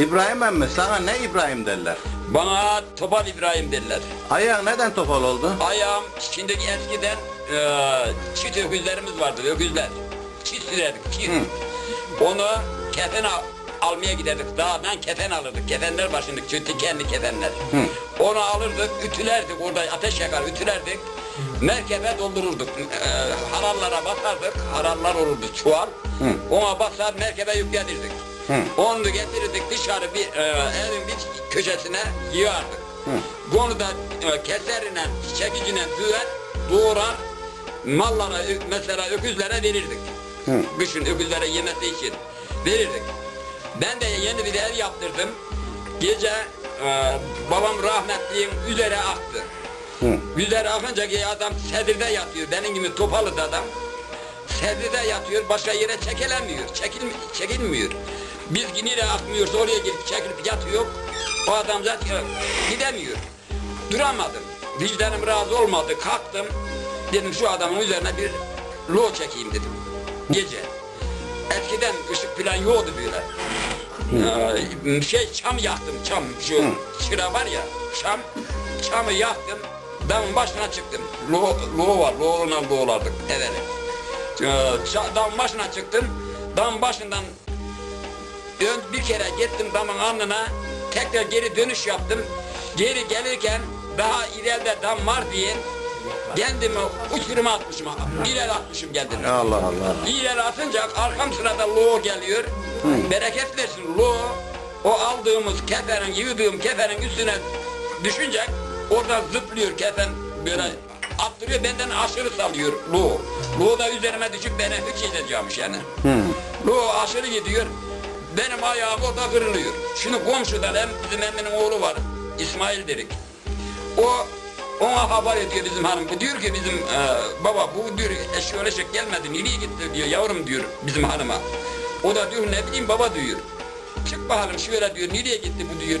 İbrahim emmi sana ne İbrahim derler? Bana Topal İbrahim derler. Ayağın neden topal oldu? Ayağım şimdi eskiden e, çit öküzlerimiz vardı öküzler. Çit sürerdik çit. Onu kefen al- almaya giderdik. Dağdan kefen alırdık. Kefenler başındık. Çünkü kendi kefenler. Onu alırdık, ütülerdik. Orada ateş yakar, ütülerdik. Merkebe doldururduk. E, harallara basardık. Harallar olurdu çuval. Ona basar merkebe yüklenirdik. Onu da getirirdik dışarı bir e, evin bir köşesine yığardık. Bunu da e, keserine, çekicine düver, doğrar, mallara, mesela öküzlere verirdik. Kışın öküzlere yemesi için verirdik. Ben de yeni bir ev yaptırdım. Gece e, babam rahmetliğin üzeri aktı. Üzeri akınca ki adam sedirde yatıyor. Benim gibi topalı da adam. Sedirde yatıyor, başka yere çekilemiyor, çekil, çekilmiyor. Biz yine de akmıyorsa oraya gelip çekilip yatıyor. O adam zaten gidemiyor. Duramadım. Vicdanım razı olmadı. Kalktım. Dedim şu adamın üzerine bir lo çekeyim dedim. Gece. Eskiden ışık falan yoktu böyle. Ee, şey çam yaktım çam şu çıra var ya çam çamı yaktım damın başına çıktım lo, lo var loğuna loğlardık evveli ee, damın başına çıktım damın başından ön bir kere gittim damın alnına tekrar geri dönüş yaptım geri gelirken daha ileride dam var diye kendimi uçuruma atmışım ileri atmışım kendimi Allah Allah. İleri atınca arkam sırada lo geliyor. Bereket versin lo. O aldığımız kefenin, yığdığım kefenin üstüne düşünce orada zıplıyor kefen böyle attırıyor benden aşırı salıyor lo. Lo da üzerime düşüp beni hiç edeceğimiş yani. Lo aşırı gidiyor. Benim ayağım orada kırılıyor. Şimdi komşudan hem bizim emminin oğlu var. İsmail dedik. O ona haber ediyor bizim hanım. Diyor ki bizim e, baba bu diyor eşyol eşek gelmedi. Nereye gitti diyor yavrum diyor bizim hanıma. O da diyor ne bileyim baba diyor. Çık bakalım şöyle diyor nereye gitti bu diyor.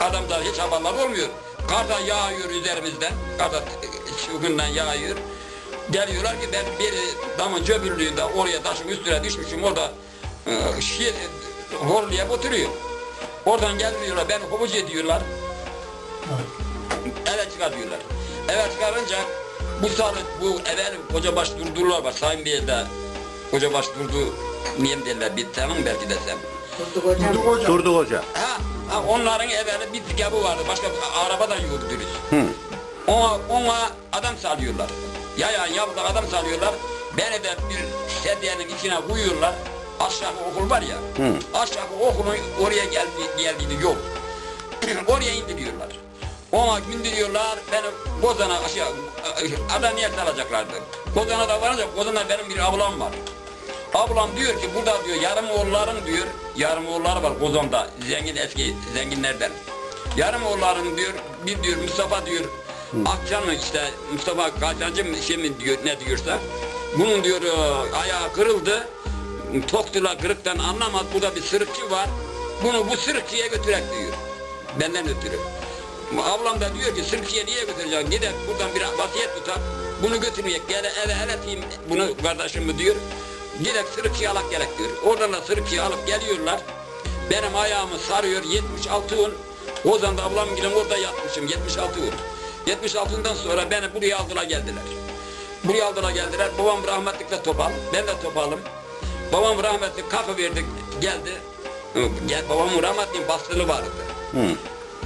Adamda hiç haberler olmuyor. Karda yağıyor üzerimizden. Karda çılgından yağıyor. Geliyorlar ki ben bir damın cöbürlüğünde oraya taşın üstüne düşmüşüm orada e, şi, horlayıp oturuyor. Oradan gelmiyorlar beni kovucu ediyorlar. Eve çıkarıyorlar. Eve çıkarınca bu sarı, bu evvel kocabaş durdurular var. Sayın Bey'de kocabaş durdu, niye derler bir tanım belki desem. Durduk hoca. Ha, ha onların evveli bir pikabı vardı. Başka bir araba da yoktu dürüst. Ona, ona adam salıyorlar. Yayan yavruda adam salıyorlar. Beni de bir sedyenin içine koyuyorlar. Aşağı okul var ya. Aşağı okulun oraya geldi, geldiğini yol. oraya indiriyorlar. Ona indiriyorlar. Beni Kozan'a aşağı, Adana'ya salacaklardı. Kozan'a da varınca Kozan'da benim bir ablam var. Ablam diyor ki burada diyor yarım oğulların diyor, yarım oğulları var Kozan'da, zengin eski zenginlerden. Yarım oğulların diyor, bir diyor Mustafa diyor, Akçan mı işte Mustafa Kaçancı mı şey mi diyor ne diyorsa. Bunun diyor e, ayağı kırıldı. Toktular kırıktan anlamaz burada bir sırıkçı var. Bunu bu sırıkçıya götürek diyor. Benden ötürü. Ablam da diyor ki sırıkçıya niye götüreceksin? Gider buradan bir vasiyet tutar. Bunu götürmeyek. Gel eve eleteyim bunu kardeşimi diyor. Gider sırıkçıya alak gerek diyor. Oradan da sırıkçıya alıp geliyorlar. Benim ayağımı sarıyor 76 un. O zaman da ablam gidin orada yatmışım 76 un. 76'dan sonra beni buraya aldılar geldiler. Buraya aldılar geldiler. Babam rahmetlikle topal. Ben de topalım. Babam rahmetli kapı verdik geldi. Gel, babamın rahmetliğin bastığı vardı.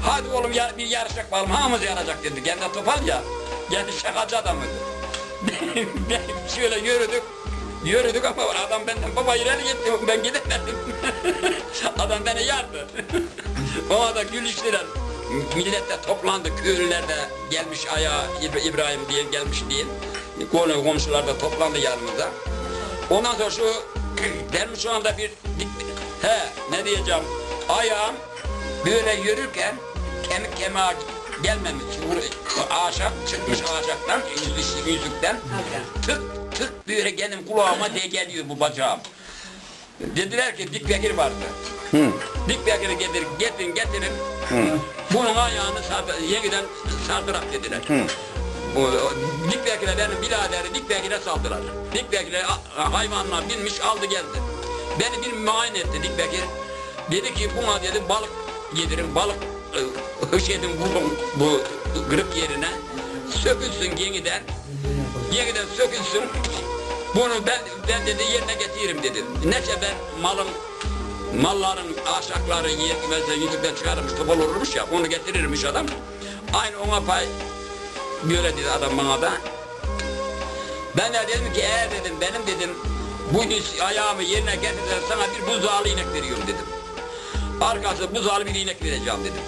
Hadi oğlum ya, bir yarışacak bakalım hamımız yaracak dedi. Kendi topal ya. Kendi şakacı adamıydı. şöyle yürüdük. Yürüdük ama adam benden baba ileri gitti ben gidemedim. adam beni yardı. Ona da gülüştüler. Millet de toplandı köylüler de gelmiş ayağa İb- İbrahim diye gelmiş diye. Komşular da toplandı yanımıza. Ondan sonra şu benim şu anda bir he ne diyeceğim ayağım böyle yürürken kemik kemiğe gelmemiş. Ağaçak çıkmış ağaçaktan yüzlük, yüzlükten tık tık böyle benim kulağıma de geliyor bu bacağım. Dediler ki Dik Bekir vardı. Dik Bekir'i getir, getirin getirin. Bunun ayağını yeniden sardırak dediler. Bu, Dik Bekir'e benim biraderi Dik Bekir'e saldılar. Dik Bekir'e a- hayvanla binmiş aldı geldi. Beni bir muayene etti Dik Bekir. Dedi ki buna dedi balık yedirin, balık e, hış edin vurun bu kırık yerine. Sökülsün yeniden. Yeniden sökülsün. Bunu ben, ben dedi yerine getiririm dedi. Nece ben malım malların aşakları yetmezse yüzükten çıkarmış topal olurmuş ya onu getirirmiş adam. Aynı ona pay böyle dedi adam bana da. Ben de dedim ki eğer dedim benim dedim bu ayağımı yerine getirirsen sana bir buzağlı inek veriyorum dedim. Arkası buzağlı bir inek vereceğim dedim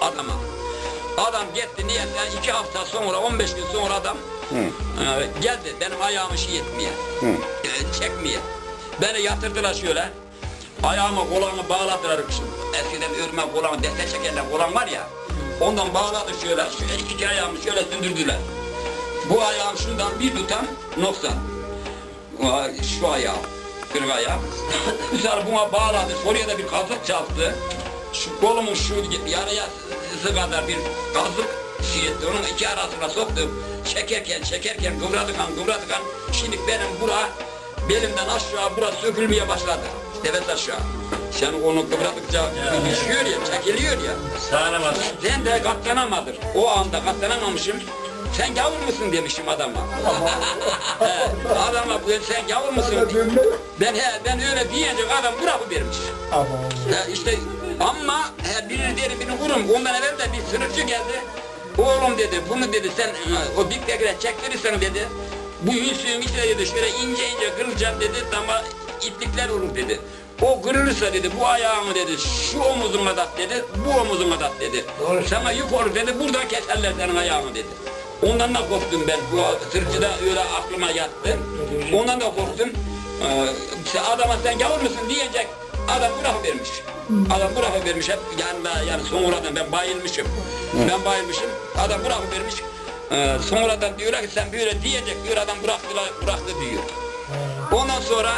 adama. Adam gitti niyetten iki hafta sonra 15 gün sonra adam e, geldi benim ayağımı şey etmeye. E, çekmeye. Beni yatırdılar şöyle. Ayağımı kolağımı bağladılar. Eskiden örme kolağımı defter çekerler kolan var ya. Ondan bağladı şöyle. Şöyle iki ayağımı şöyle sündürdüler. Bu ayağım şundan bir tutam noksan. Şu ayağım. Kırık ayağım. Güzel buna bağladı. Oraya da bir kazık çarptı. Şu kolumun şu yarıya kadar bir kazık şey etti. Onun iki arasına soktum. Çekerken çekerken kıvradıkan kıvradıkan. Şimdi benim bura belimden aşağı bura sökülmeye başladı. Evet aşağı. Sen onu kıvradıkça düşüyor ya, çekiliyor ya. Sağlamadın. Sen de katlanamadır. O anda katlanamamışım. Sen gavur musun demişim adama. Adama ben sen gavur musun? Ben he, ben öyle deyince adam bırakıp vermiş. He, işte ama he, birini derim birini vururum. Ondan evvel de bir sınıfçı geldi. Oğlum dedi bunu dedi sen e, o diktekine çektirirsen dedi. Bu yüzüğün içine dedi şöyle ince ince kırılacağım dedi ama iplikler olur dedi. O kırılırsa dedi bu ayağımı dedi şu omuzuna dat dedi bu omuzuna dat dedi. Sana yük olur dedi buradan keserler senin ayağını dedi. Ondan da korktum ben. Bu sırtçıda öyle aklıma yattı. Ondan da korktum. Ee, adama sen gavur musun diyecek. Adam bırakıvermiş. Adam bırakıvermiş hep yanında yani sonradan ben bayılmışım. Ben bayılmışım. Adam bırakıvermiş. Ee, sonradan diyorlar ki sen böyle diyecek diyor adam bıraktılar, bıraktı diyor. Ondan sonra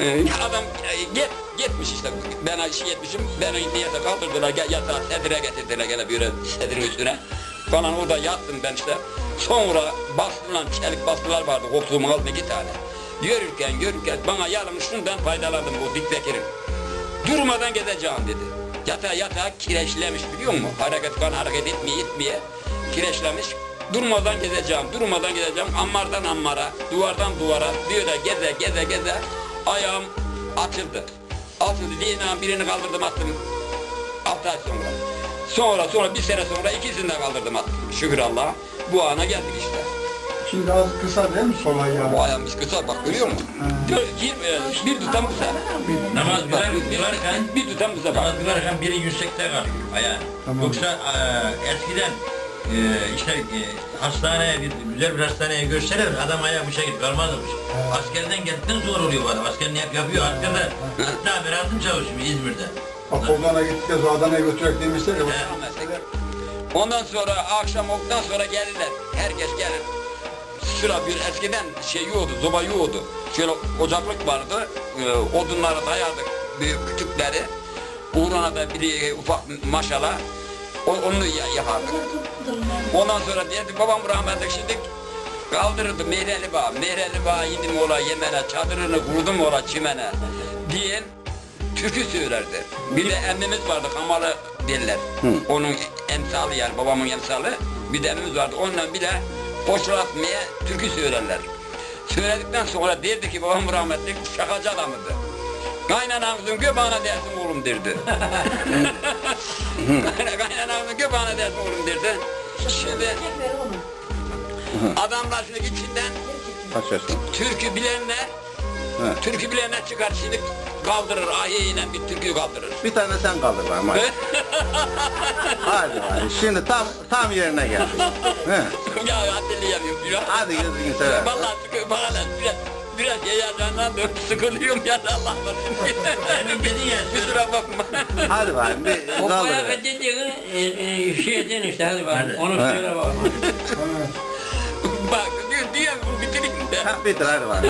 e, adam e, git, gitmiş işte. Ben şey etmişim beni niyete kaldırdılar. Gel yatağa sedire getirdiler. Gene böyle sedirin üstüne. Falan orada yattım ben işte. Sonra bastılar çelik bastılar vardı. Koltuğumun altında iki tane. Yürürken yürürken bana yarım şundan faydalandım bu dik bekirin durmadan gideceğim dedi. Yatağa yatağa kireçlemiş biliyor musun? Hareket kan hareket etmeye etmeye kireçlemiş. Durmadan gezeceğim, durmadan gezeceğim. Ammardan ammara, duvardan duvara, böyle geze geze geze ayağım açıldı. Açıldı diye inan birini kaldırdım attım. Altı ay sonra. Sonra sonra bir sene sonra ikisini de kaldırdım attım. Şükür Allah'a. Bu ana geldik işte. Şimdi az kısa değil mi sol ayağı? Bu ayağımız kısa bak görüyor musun? Gör- Bir, e, bir tutam kısa. Namaz Bak, kılar- kılarken bir tutam kısa bak. namaz kılarken biri yüksekte kalıyor ayağı. Tamam. Yoksa e, eskiden e, işte e, hastaneye bir güzel bir hastaneye gösterir adam ayağı bu şekilde kalmazmış. Askerden geldikten sonra oluyor bu adam. Askerini hep yapıyor. Askerde hatta bir altın çalışıyor İzmir'de. Apollon'a gittik de Adana'ya götürecek demişler ya. Ondan sonra akşam olduktan sonra gelirler. Herkes gelir. Şura bir eskiden şey yoğdu, zoba yoğdu. Şöyle ocaklık vardı. E, odunları dayardık büyük küçükleri. Uğruna da bir e, ufak maşala. O, onu ya- yapardık. Ondan sonra dedi babam rahmetli şimdi kaldırırdı Meyreli Bağ. Meyreli Bağ indim ola yemene, çadırını kurdum ola çimene diyen türkü söylerdi. Bir de emmimiz vardı Kamalı derler. Onun emsalı yani babamın emsalı. Bir de emmimiz vardı. Onunla bir de boşlatmaya türkü söylerler. Söyledikten sonra derdi ki babam rahmetli şakacı adamıydı. Kaynanamızın göbağına dersin oğlum derdi. Kaynanamızın göbağına dersin oğlum derdi. Şimdi adamlar şimdi içinden Kaç yaşın? türkü bilenler He. türkü bilenler çıkar şimdi kaldırır ahiyle bir türküyü kaldırır. Bir tane sen kaldır bana. Hadi. hadi. Şimdi tam tam yerine gel. He. ya hatırlayamıyorum ya. Hadi gözünü sever. Vallahi sıkı bana biraz biraz heyecandan dört sıkılıyorum ya da Allah ya, Kusura bakma. Hadi bakayım bir O kaldır. bayağı dediğini e, e, şey edin işte hadi. Hadi. Onu He. söyle bak. Bak diyor diyor bu bitireyim de. Ha, bitir hadi bak. he.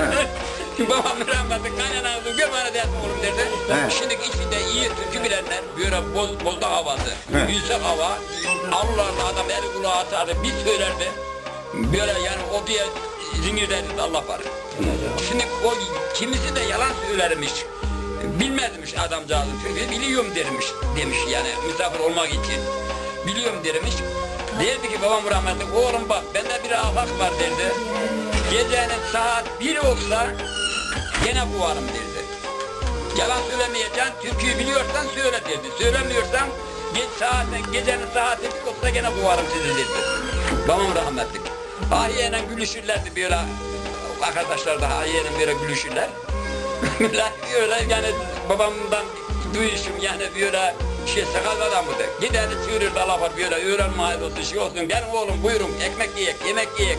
Babam rahmetli kaynanamızı göbağına dersin oğlum derdi. He. Şimdi içinde iyi türkü bilenler böyle boz, bozda havası, He. yüksek hava, avlularda adam el kulağı atardı, bir söylerdi. Böyle yani o diye zincirlerdi Allah var. Şimdi o kimisi de yalan söylermiş. Bilmezmiş adamcağız çünkü biliyorum dermiş demiş yani misafir olmak için. Biliyorum dermiş. Derdi ki babam rahmetli oğlum bak bende bir ahlak var derdi. Gecenin saat bir olsa gene buvarım derdi. Yalan söylemeyeceksin, türküyü biliyorsan söyle dedi. Söylemiyorsan geç saatin, gecenin saati bir olsa gene buvarım sizi dedi. Babam rahmetli. Ahiyeyle gülüşürlerdi böyle. Arkadaşlar da ahiyeyle böyle gülüşürler. böyle, yani babamdan duyuşum yani böyle şey sakal adamıdır. Gider çığırır da lafar böyle öğrenme hayırlı olsun şey olsun. Gelin oğlum buyurun ekmek yiyek, yemek yiyek.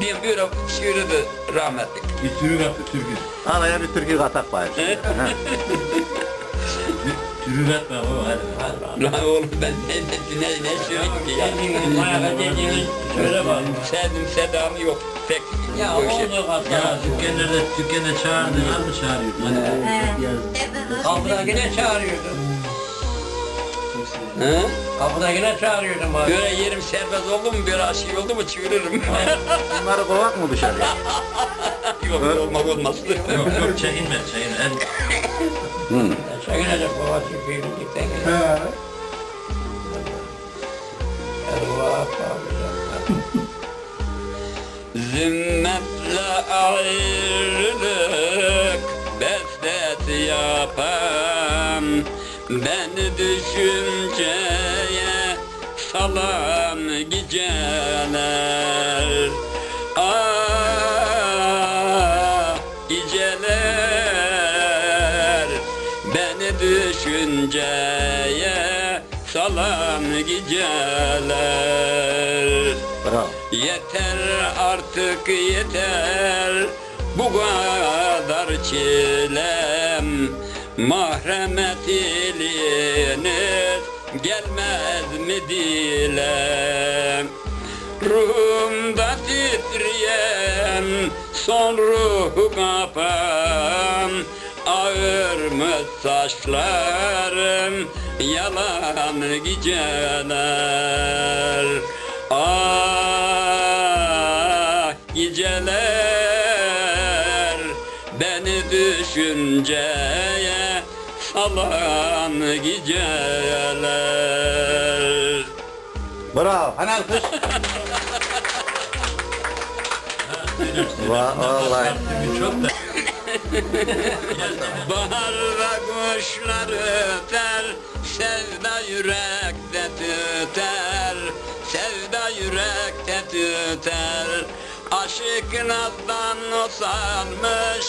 Diye böyle çığırırdı rahmetli. Bir türü kaptı türkü. Araya bir türkü katak var. Katma baba hadi. hadi. Lan oğlum ben ne, ne, ne, ne söyleyeyim ki ya? Dediğiniz, bayağı dediğiniz söyle bak. Sevdim sedam yok pek Ya o işi. oldu Ya kadar. dükkanlarda, dükkanda çağırdın, mı çağırıyordun? Hani yazdı. Kapıda yine çağırıyordun. Hı? Kapıda yine çağırıyordun bari. Böyle yerim serbest oldu mu böyle şey oldu mu çığırırım. Bunları kovak mı dışarıya? yok olmak olmaz. Yok yok çekinme çekinme. Hadi. Çekinecek baba Türkiye'yi gittikten gene. He. Hadi baba abi. Zimmetle ayrılık bestesi yapan Beni düşünceye salan geceler. Ah geceler. Beni düşünceye salan geceler. Bravo. Yeter artık yeter. Bu kadar çilem Mahremet iliniz gelmez mi dilem? Ruhumda titreyen son ruhu kapan Ağır mı saçlarım yalan geceler. Ah geceler beni düşünceye salan geceler Bravo. Hani alkış? Va- Vallahi. Çok da. Baharda kuşlar öter, sevda yürekte tüter, sevda yürekte tüter. Aşık nazdan o sanmış,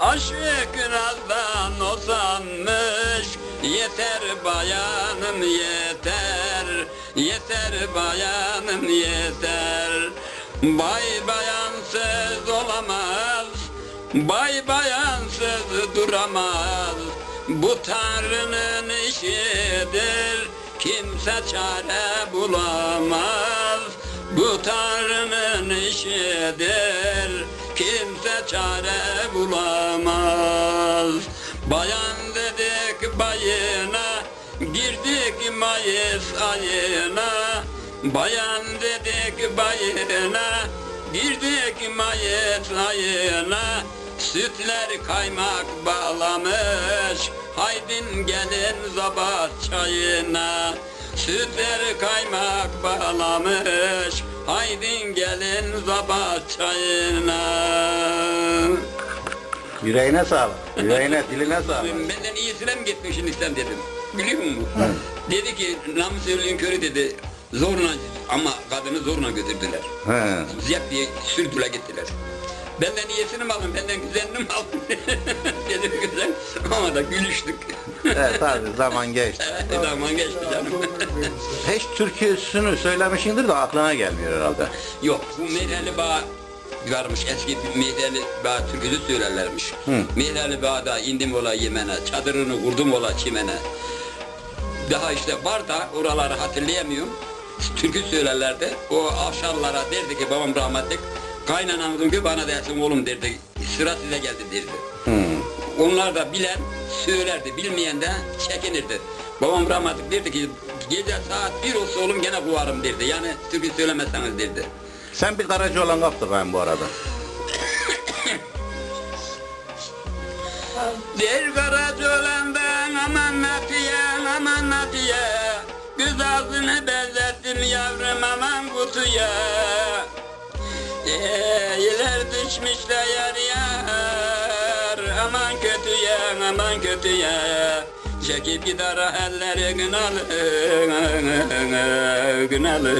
aşık nazdan o sanmış. Yeter bayanım yeter, yeter bayanım yeter. Bay bayansız olamaz, Bay bayansız duramaz. Bu Tanrı'nın işidir. Kimse çare bulamaz. Bu Tanrı'nın işidir Kimse çare bulamaz. Bayan dedik bayına Girdik Mayıs ayına. Bayan dedik bayına Girdik Mayıs ayına. Sütler kaymak bağlamış Haydin gelin zabat çayına. Sütler kaymak bağlamış Haydin gelin zabat çayına Yüreğine sağlık. Yüreğine, diline sağlık. Benden iyisine mi gitmişsin İslam dedim. Biliyor musun? Dedi ki namus evliliğin körü dedi. Zorla ama kadını zorla götürdüler. He. Ziyap diye sürdüler gittiler. Benden iyisini mi aldın, benden güzelini mi aldın? Dedim güzel ama da gülüştük. Evet tabii zaman geçti. evet, zaman geçti canım. Hiç türküsünü söylemişindir de aklına gelmiyor herhalde. Yok, bu Meyreli Bağ varmış, eski bir Meyreli Bağ türküsü söylerlermiş. Hı. Meyreli Bağ'da indim ola Yemen'e, çadırını kurdum ola çimene. Daha işte var da oraları hatırlayamıyorum. Türkü söylerlerdi. O avşarlara derdi ki babam rahmetli kaynanamızın ki bana dersin oğlum derdi. Sıra size geldi derdi. Hı. Onlar da bilen söylerdi, bilmeyen de çekinirdi. Babam rahmetli derdi ki gece saat bir olsa oğlum gene buvarım derdi. Yani türkü söylemezseniz derdi. Sen bir Karaca olan kaptır ben bu arada. Der Karacaoğlan'dan aman Natiye aman Natiye Kız ağzını benzettim yavrum aman kutuya Eyler düşmüşler yar yar. Aman kötüye aman kötüye. Çekip gider elleri gınalı Gınalı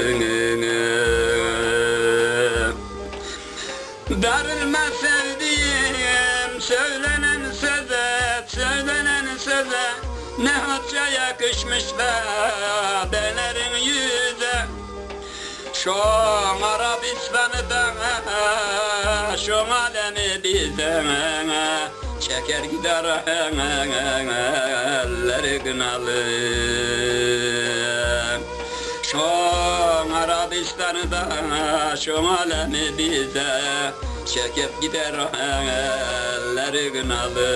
Darılma sevdiğim söylenen söze söylenen söze. Ne hatça yakışmışlar belerin yüze. Da şu alemi bize çeker gider elleri kınalı. Şu Arabistan'ı da şu alemi bize çekip gider elleri kınalı